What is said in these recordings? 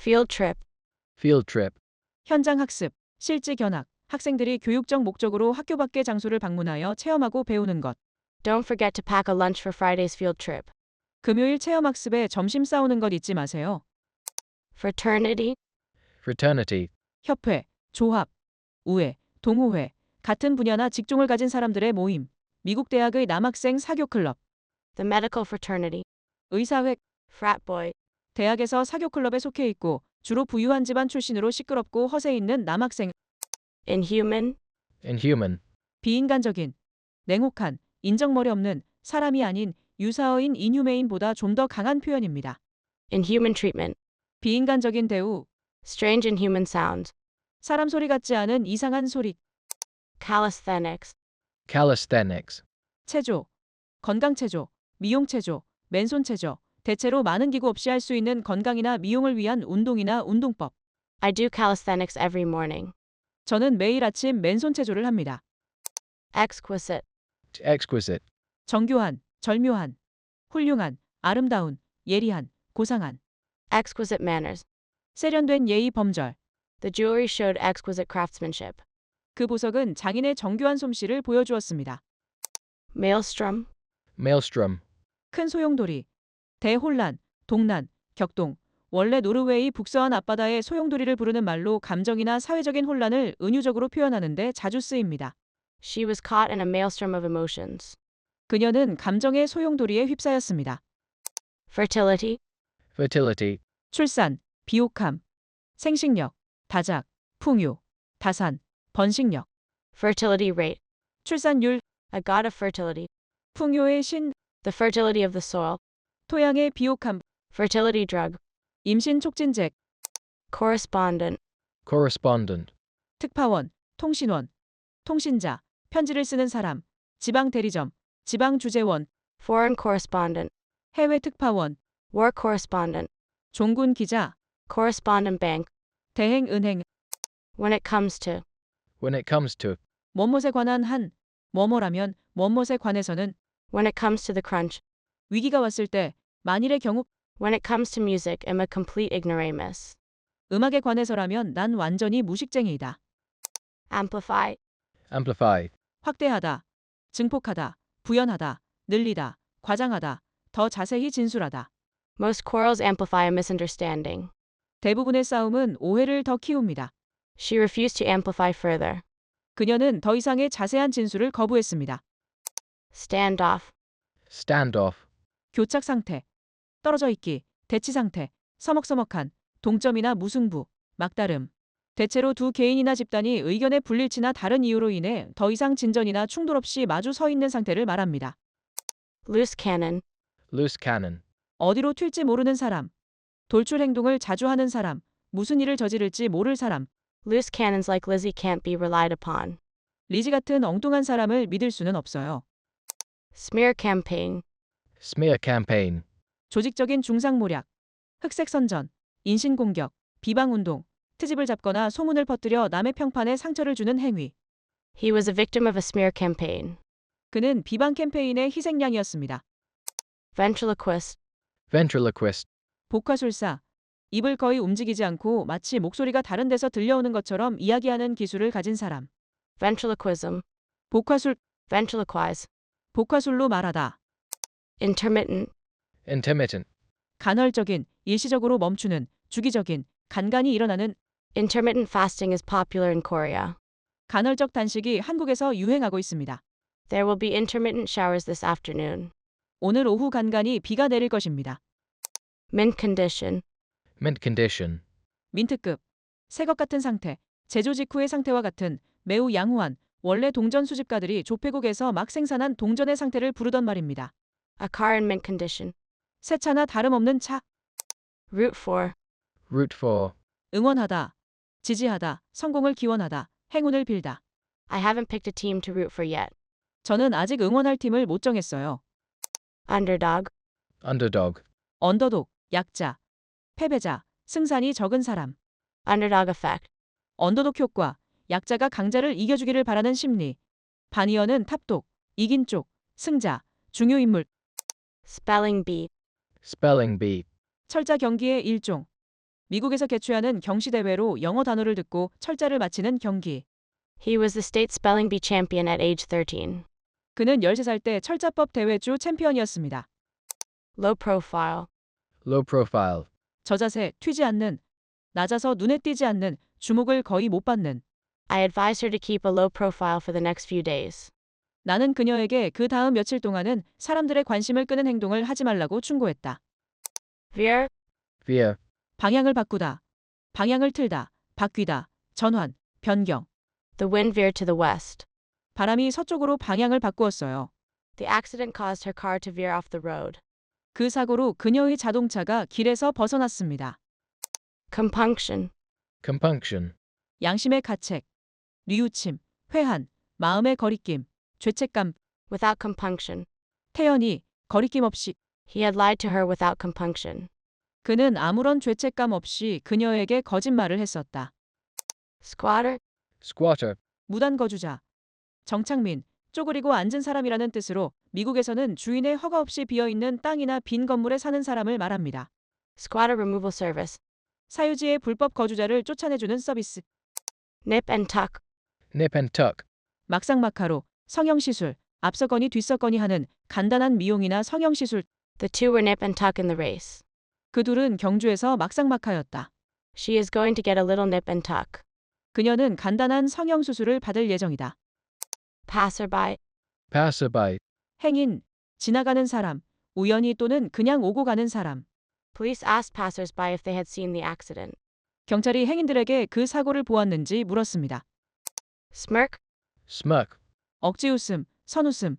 field trip, field trip, 현장 학습, 실지 견학, 학생들이 교육적 목적으로 학교 밖의 장소를 방문하여 체험하고 배우는 것. don't forget to pack a lunch for Friday's field trip, 금요일 체험 학습에 점심 싸우는 것 잊지 마세요. fraternity, fraternity, 협회, 조합, 우회, 동호회, 같은 분야나 직종을 가진 사람들의 모임, 미국 대학의 남학생 사교 클럽, the medical fraternity, 의사회, frat boy, 대학에서 사교 클럽에 속해 있고 주로 부유한 집안 출신으로 시끄럽고 허세 있는 남학생, inhuman, inhuman, 비인간적인, 냉혹한, 인정머리 없는 사람이 아닌 유사어인 인휴메인보다 좀 더 강한 표현입니다. inhuman treatment, 비인간적인 대우, strange inhuman sounds, 사람 소리 같지 않은 이상한 소리, calisthenics, calisthenics, 체조, 건강 체조, 미용 체조, 맨손 체조, 대체로 많은 기구 없이 할 수 있는 건강이나 미용을 위한 운동이나 운동법. I do calisthenics every morning, 저는 매일 아침 맨손 체조를 합니다. exquisite, exquisite, 정교한, 절묘한, 훌륭한, 아름다운, 예리한, 고상한, exquisite manners. 세련된 예의 범절. The jewelry showed exquisite craftsmanship. 그 보석은 장인의 정교한 솜씨를 보여주었습니다. Maelstrom, maelstrom, 큰 소용돌이, 대혼란, 동난, 격동. 원래 노르웨이 북서한 앞바다의 소용돌이를 부르는 말로 감정이나 사회적인 혼란을 은유적으로 표현하는데 자주 쓰입니다. she was caught in a maelstrom of emotions. 그녀는 감정의 소용돌이에 휩싸였습니다. Fertility, fertility, 출산, 비옥함, 생식력, 다작, 풍요, 다산, 번식력, fertility rate, 출산율, a god of fertility, 풍요의 신, the fertility of the soil, 토양의 비옥함, fertility drug, 임신 촉진제, correspondent, correspondent, 특파원, 통신원, 통신자, 편지를 쓰는 사람, 지방 대리점, 지방 주재원, foreign correspondent, 해외 특파원, war correspondent, 종군 기자, correspondent bank. 대행 은행, When it comes to, when it comes to, 뭐뭇에 관한 한, 뭐뭐라면 뭐뭇에 관해서는 when it comes to the crunch, 위기가 왔을 때, 만일의 경우 when it comes to music, am a complete ignoramus. 음악에 관해서라면 난 완전히 무식쟁이이다. Amplify, amplify, 확대하다, 증폭하다, 부연하다, 늘리다, 과장하다, 더 자세히 진술하다. most quarrels amplify a misunderstanding. 대부분의 싸움은 오해를 더 키웁니다. She refused to amplify further. 그녀는 더 이상의 자세한 진술을 거부했습니다. Standoff, standoff, 교착 상태, 떨어져 있기, 대치 상태, 서먹서먹한, 동점이나 무승부, 막다름. 대체로 두 개인이나 집단이 의견의 불일치나 다른 이유로 인해 더 이상 진전이나 충돌 없이 마주 서 있는 상태를 말합니다. loose cannon, loose cannon, 어디로 튈지 모르는 사람, 돌출 행동을 자주 하는 사람, 무슨 일을 저지를지 모를 사람, loose cannons like Lizzie can't be relied upon. 리지 같은 엉뚱한 사람을 믿을 수는 없어요. Smear campaign, smear campaign, 조직적인 중상모략, 흑색 선전, 인신공격, 비방운동, 트집을 잡거나 소문을 퍼뜨려 남의 평판에 상처를 주는 행위. he was a victim of a smear campaign. 그는 비방 캠페인의 희생양이었습니다. Ventriloquist, ventriloquist, 복화술사. 입을 거의 움직이지 않고 마치 목소리가 다른 데서 들려오는 것처럼 이야기하는 기술을 가진 사람. ventriloquism, 복화술, ventriloquize, 복화술로 말하다. intermittent, intermittent, 간헐적인, 일시적으로 멈추는, 주기적인, 간간히 일어나는 intermittent fasting is popular in Korea. 간헐적 단식이 한국에서 유행하고 있습니다. There will be intermittent showers this afternoon. 오늘 오후 간간히 비가 내릴 것입니다. Mint condition, mint condition, 민트급, 새것 같은 상태, 제조 직후의 상태와 같은 매우 양호한 원래 동전 수집가들이 조폐국에서 막 생산한 동전의 상태를 부르던 말입니다. a car in mint condition. 새 차나 다름없는 차, Root for, root for, 응원하다, 지지하다, 성공을 기원하다, 행운을 빌다. I haven't picked a team to root for yet. 저는 아직 응원할 팀을 못 정했어요. Underdog, underdog, 언더독, 약자, 패배자, 승산이 적은 사람, underdog effect, 언더독 효과, 약자가 강자를 이겨주기를 바라는 심리. 바니어는 탑독, 이긴 쪽, 승자, 중요 인물, spelling bee, spelling bee, 철자 경기의 일종. 미국에서 개최하는 경시 대회로 영어 단어를 듣고 철자를 마치는 경기. He was the state spelling bee champion at age 13. 그는 13살 때 철자법 대회 주 챔피언이었습니다. Low profile. Low profile. 저자세, 튀지 않는, 낮아서 눈에 띄지 않는, 주목을 거의 못 받는. I advise her to keep a low profile for the next few days. 나는 그녀에게 그 다음 며칠 동안은 사람들의 관심을 끄는 행동을 하지 말라고 충고했다. Veer. Veer. 방향을 바꾸다. 방향을 틀다. 바뀌다. 전환. 변경. The wind veered to the west. 바람이 서쪽으로 방향을 바꾸었어요. The accident caused her car to veer off the road. 그 사고로 그녀의 자동차가 길에서 벗어났습니다. Compunction. Compunction. 양심의 가책, 뉘우침, 회한, 마음의 거리낌, 죄책감, Without compunction. 태연이 거리낌 없이 He had lied to her without compunction. 그는 아무런 죄책감 없이 그녀에게 거짓말을 했었다. Squatter. Squatter. 무단 거주자, 정착민, 쪼그리고 앉은 사람이라는 뜻으로 미국에서는 주인의 허가 없이 비어 있는 땅이나 빈 건물에 사는 사람을 말합니다. Squatter removal service. 사유지의 불법 거주자를 쫓아내주는 서비스. Nip and tuck. Nip and tuck. 막상막하로 성형시술, 앞서거니 뒤서거니 하는 간단한 미용이나 성형시술. The two were nip and tuck in the race. 그 둘은 경주에서 막상막하였다. She is going to get a little nip and tuck. 그녀는 간단한 성형 수술을 받을 예정이다. Passerby. Passerby. 행인, 지나가는 사람, 우연히 또는 그냥 오고 가는 사람. Police asked passersby if they had seen the accident. 경찰이 행인들에게 그 사고를 보았는지 물었습니다. Smirk. Smirk. 억지 웃음, 선웃음,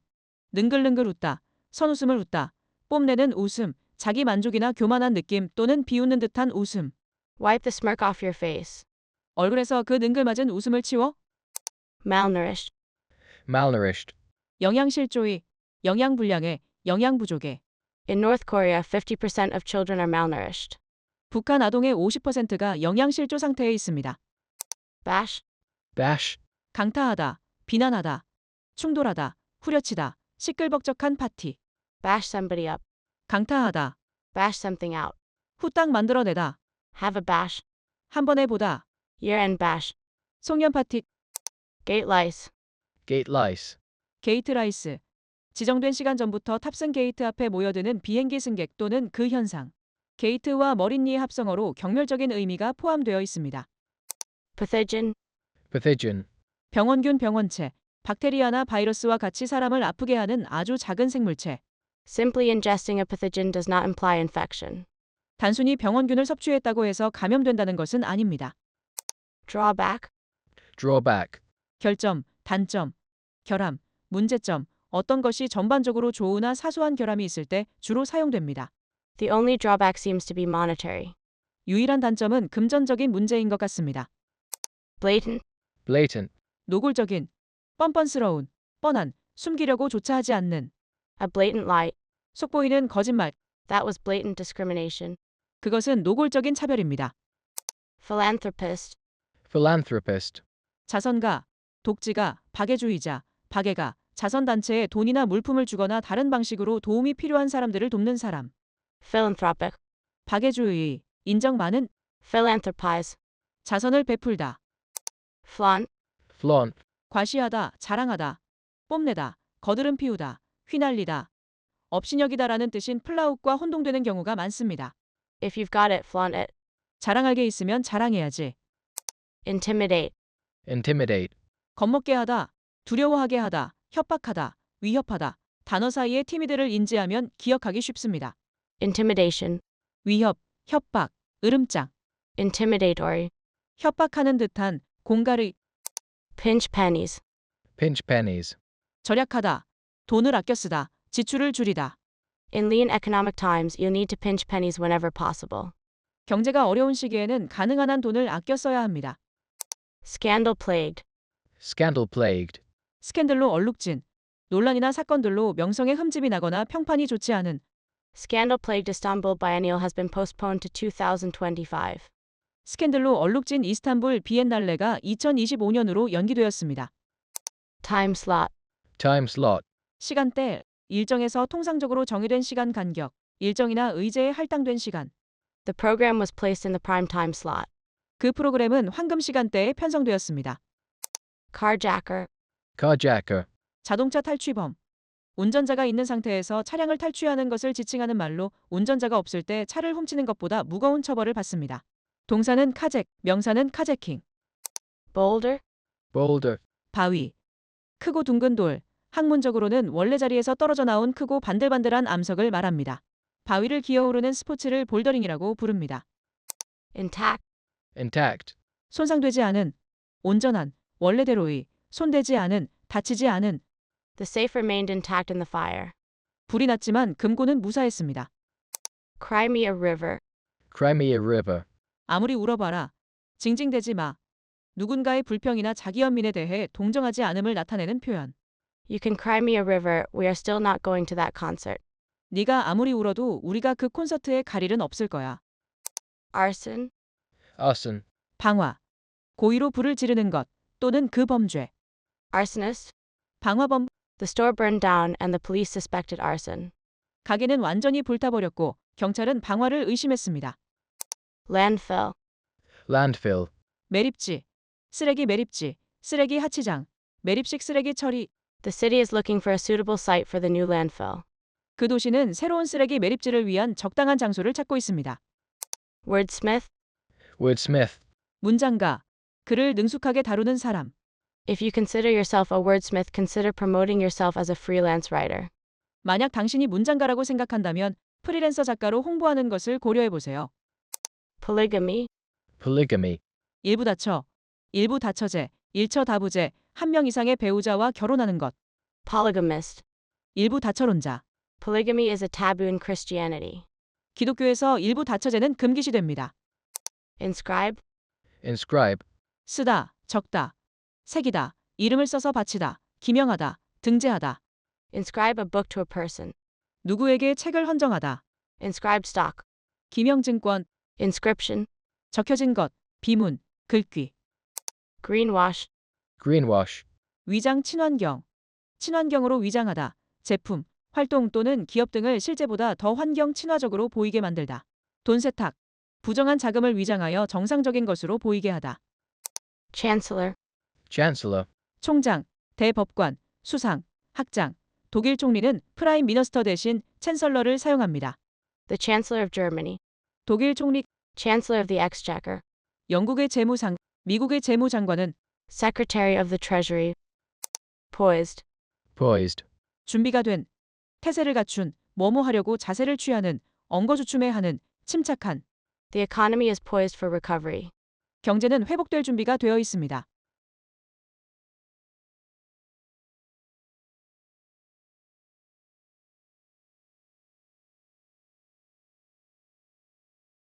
능글능글 웃다, 선웃음을 웃다, 뽐내는 웃음, 자기 만족이나 교만한 느낌 또는 비웃는 듯한 웃음. Wipe the smirk off your face. 얼굴에서 그 능글맞은 웃음을 치워 Malnourished. Malnourished. 영양실조이, 영양불량에, 영양부족에. In North Korea, 50% of children are malnourished. 북한 아동의 50%가 영양실조 상태에 있습니다. Bash. Bash. 강타하다, 비난하다, 충돌하다, 후려치다, 시끌벅적한 파티. Bash somebody up. 강타하다, Bash something out. 후딱 만들어내다, Have a bash. 한 번에 보다, Year end bash. 송년 파티, Gate lice. Gate lice. 게이트 라이스. 지정된 시간 전부터 탑승 게이트 앞에 모여드는 비행기 승객 또는 그 현상. 게이트와 머릿니의 합성어로 경멸적인 의미가 포함되어 있습니다. Pathogen. Pathogen. 병원균 병원체, 박테리아나 바이러스와 같이 사람을 아프게 하는 아주 작은 생물체. Simply ingesting a pathogen does not imply infection. 단순히 병원균을 섭취했다고 해서 감염된다는 것은 아닙니다. Drawback. Drawback. 결점, 단점, 결함, 문제점, 어떤 것이 전반적으로 좋으나 사소한 결함이 있을 때 주로 사용됩니다. The only drawback seems to be monetary. 유일한 단점은 금전적인 문제인 것 같습니다. Blatant. Blatant. 노골적인, 뻔뻔스러운, 뻔한, 숨기려고 조차 하지 않는, A blatant lie. 속보이는 거짓말, That was blatant discrimination. 그것은 노골적인 차별입니다. Philanthropist. Philanthropist. 자선가, 독지가, 박애주의자, 박애가, 자선단체에 돈이나 물품을 주거나 다른 방식으로 도움이 필요한 사람들을 돕는 사람. Philanthropic. 박애주의, 인정 많은, Philanthropize. 자선을 베풀다, Flaunt. Flaunt. 과시하다, 자랑하다, 뽐내다, 거드름 피우다, 휘날리다. 업신여기다라는 뜻인 플라웃과 혼동되는 경우가 많습니다. If you've got it, flaunt it. 자랑할 게 있으면 자랑해야지. Intimidate. Intimidate. 겁먹게 하다, 두려워하게 하다, 협박하다, 위협하다. 단어 사이에 티미드를 인지하면 기억하기 쉽습니다. Intimidation. 위협, 협박, 으름장, Intimidatory. 협박하는 듯한, 공갈의, Pinch pennies. Pinch pennies. 절약하다, 돈을 아껴 쓰다, 지출을 줄이다. In lean economic times, you'll need to pinch pennies whenever possible. 경제가 어려운 시기에는 가능한 한 돈을 아껴 써야 합니다. Scandal plagued. Scandal plagued. 스캔들로 얼룩진, 논란이나 사건들로 명성에 흠집이 나거나 평판이 좋지 않은, Scandal plagued Istanbul biennial has been postponed to 2025. 스캔들로 얼룩진 이스탄불 비엔날레가 2025년으로 연기되었습니다. Time slot. Time slot. 시간대, 일정에서 통상적으로 정의된 시간 간격, 일정이나 의제에 할당된 시간. The program was placed in the prime time slot. 그 프로그램은 황금 시간대에 편성되었습니다. Carjacker. Carjacker. 자동차 탈취범. 운전자가 있는 상태에서 차량을 탈취하는 것을 지칭하는 말로 운전자가 없을 때 차를 훔치는 것보다 무거운 처벌을 받습니다. 동사는 카잭, 명사는 카제킹. Boulder. Boulder. 바위. 크고 둥근 돌. 학문적으로는 원래 자리에서 떨어져 나온 크고 반들반들한 암석을 말합니다. 바위를 기어오르는 스포츠를 볼더링이라고 부릅니다. Intact. Intact. 손상되지 않은, 온전한, 원래대로의, 손대지 않은, 다치지 않은, The safe remained intact in the fire. 불이 났지만 금고는 무사했습니다. Crimea River. Crimea River. 아무리 울어봐라. 징징대지 마. 누군가의 불평이나 자기 연민에 대해 동정하지 않음을 나타내는 표현. You can cry me a river. We are still not going to that concert. 네가 아무리 울어도 우리가 그 콘서트에 갈 일은 없을 거야. Arson. Arson. 방화. 고의로 불을 지르는 것 또는 그 범죄. Arsonist. 방화범. The store burned down and the police suspected arson. 가게는 완전히 불타버렸고 경찰은 방화를 의심했습니다. Landfill. Landfill. 매립지. 쓰레기 매립지. 쓰레기 하치장. 매립식 쓰레기 처리. The city is looking for a suitable site for the new landfill. 그 도시는 새로운 쓰레기 매립지를 위한 적당한 장소를 찾고 있습니다. Wordsmith. Wordsmith. 문장가. 글을 능숙하게 다루는 사람. If you consider yourself a wordsmith, consider promoting yourself as a freelance writer. 만약 당신이 문장가라고 생각한다면 프리랜서 작가로 홍보하는 것을 고려해 보세요. Polygamy. Polygamy. 일부 다처, 일부 다처제, 일처 다부제, 한 명 이상의 배우자와 결혼하는 것. Polygamist. 일부 다처론자. Polygamy is a taboo in Christianity. 기독교에서 일부 다처제는 금기시됩니다. Inscribe. Inscribe. 쓰다, 적다, 새기다, 이름을 써서 바치다, 기명하다, 등재하다. Inscribe a book to a person. 누구에게 책을 헌정하다. Inscribe stock. 기명증권, Inscription. 적혀진 것, 비문, 글귀. Greenwash. Greenwash. 위장 친환경. 친환경으로 위장하다. 제품, 활동 또는 기업 등을 실제보다 더 환경 친화적으로 보이게 만들다. 돈 세탁. 부정한 자금을 위장하여 정상적인 것으로 보이게 하다. Chancellor. Chancellor. 총장, 대법관, 수상, 학장. 독일 총리는 프라임 미너스터 대신 챈설러를 사용합니다. The Chancellor of Germany. 독일 총리, Chancellor of the Exchequer. 영국의 재무상, 미국의 재무장관은 Secretary of the Treasury. Poised. Poised. 준비가 된, 태세를 갖춘, 뭐뭐 하려고 자세를 취하는, 엉거주춤해하는, 침착한. The economy is poised for recovery. 경제는 회복될 준비가 되어 있습니다.